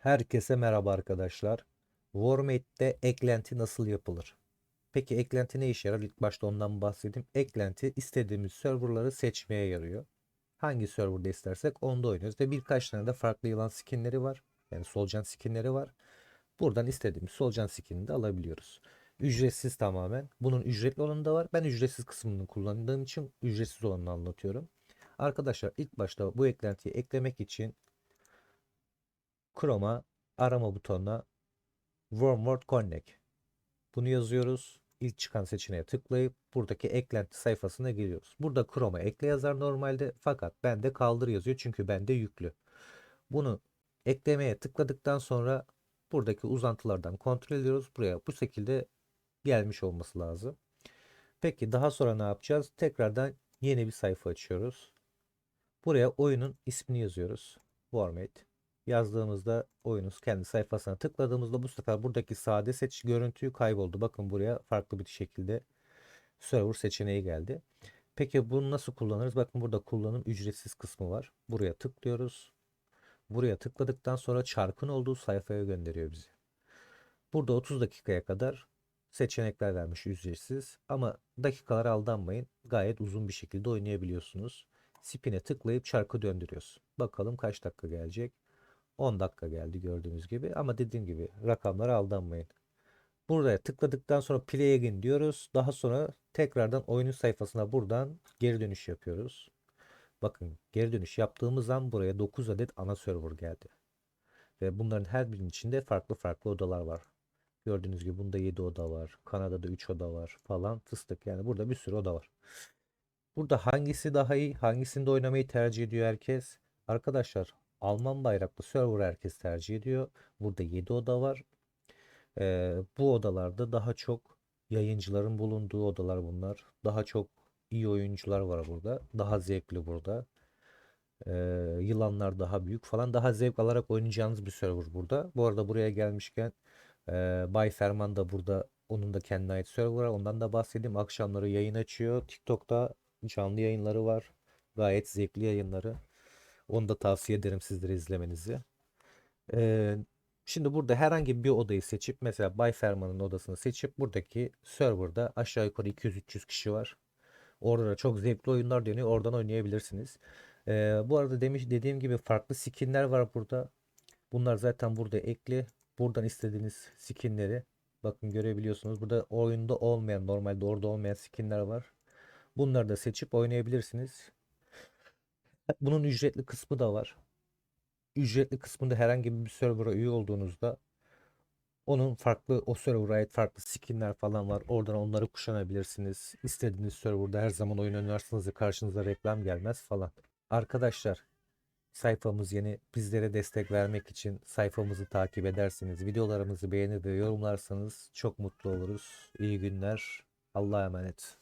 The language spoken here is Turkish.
Herkese merhaba arkadaşlar. Warmate'de eklenti nasıl yapılır? Peki eklenti ne işe yarar? İlk başta ondan bahsedeyim. Eklenti istediğimiz serverları seçmeye yarıyor. Hangi serverda istersek onda oynuyoruz ve birkaç tane de farklı yılan skinleri var. Yani solucan skinleri var. Buradan istediğimiz solucan skinini de alabiliyoruz. Ücretsiz tamamen. Bunun ücretli olanı da var. Ben ücretsiz kısmını kullandığım için ücretsiz olanını anlatıyorum. Arkadaşlar ilk başta bu eklentiyi eklemek için Chrome'a arama butonuna Wormword Connect. Bunu yazıyoruz. İlk çıkan seçeneğe tıklayıp buradaki eklenti sayfasına giriyoruz. Burada Chrome'a ekle yazar normalde fakat bende kaldır yazıyor çünkü bende yüklü. Bunu eklemeye tıkladıktan sonra buradaki uzantılardan kontrol ediyoruz. Buraya bu şekilde gelmiş olması lazım. Peki daha sonra ne yapacağız? Tekrardan yeni bir sayfa açıyoruz. Buraya oyunun ismini yazıyoruz. Warmate yazdığımızda oyunun kendi sayfasına tıkladığımızda bu sefer buradaki sade seç görüntüyü kayboldu. Bakın buraya farklı bir şekilde server seçeneği geldi. Peki bunu nasıl kullanırız? Bakın burada kullanım ücretsiz kısmı var. Buraya tıklıyoruz. Buraya tıkladıktan sonra çarkın olduğu sayfaya gönderiyor bizi. Burada 30 dakikaya kadar seçenekler vermiş ücretsiz ama dakikalara aldanmayın. Gayet uzun bir şekilde oynayabiliyorsunuz. Spin'e tıklayıp çarkı döndürüyoruz. Bakalım kaç dakika gelecek. 10 dakika geldi gördüğünüz gibi ama dediğim gibi rakamlara aldanmayın. Buraya tıkladıktan sonra play again diyoruz. Daha sonra tekrardan oyunun sayfasına buradan geri dönüş yapıyoruz. Bakın geri dönüş yaptığımız an buraya 9 adet ana server geldi. Ve bunların her birinin içinde farklı farklı odalar var. Gördüğünüz gibi bunda 7 oda var. Kanada'da 3 oda var falan fıstık. Yani burada bir sürü oda var. Burada hangisi daha iyi, hangisinde oynamayı tercih ediyor herkes? Arkadaşlar Alman bayraklı server herkes tercih ediyor. Burada 7 oda var. Ee, bu odalarda daha çok yayıncıların bulunduğu odalar bunlar. Daha çok iyi oyuncular var burada. Daha zevkli burada. Ee, yılanlar daha büyük falan. Daha zevk alarak oynayacağınız bir server burada. Bu arada buraya gelmişken e, Bay Ferman da burada onun da kendine ait server var. Ondan da bahsedeyim. Akşamları yayın açıyor. TikTok'ta canlı yayınları var. Gayet zevkli yayınları. Onu da tavsiye ederim sizlere izlemenizi. Şimdi burada herhangi bir odayı seçip mesela Bay Ferman'ın odasını seçip buradaki serverda aşağı yukarı 200-300 kişi var. Orada da çok zevkli oyunlar dönüyor. Oradan oynayabilirsiniz. Bu arada demiş dediğim gibi farklı skinler var burada. Bunlar zaten burada ekli. Buradan istediğiniz skinleri bakın görebiliyorsunuz. Burada oyunda olmayan normalde orada olmayan skinler var. Bunları da seçip oynayabilirsiniz. Bunun ücretli kısmı da var. Ücretli kısmında herhangi bir server'a üye olduğunuzda onun farklı o server'a ait farklı skinler falan var. Oradan onları kuşanabilirsiniz. İstediğiniz serverda her zaman oyun oynarsınız ve karşınıza reklam gelmez falan. Arkadaşlar sayfamız yeni. Bizlere destek vermek için sayfamızı takip edersiniz. Videolarımızı beğenir ve yorumlarsanız çok mutlu oluruz. İyi günler. Allah'a emanet.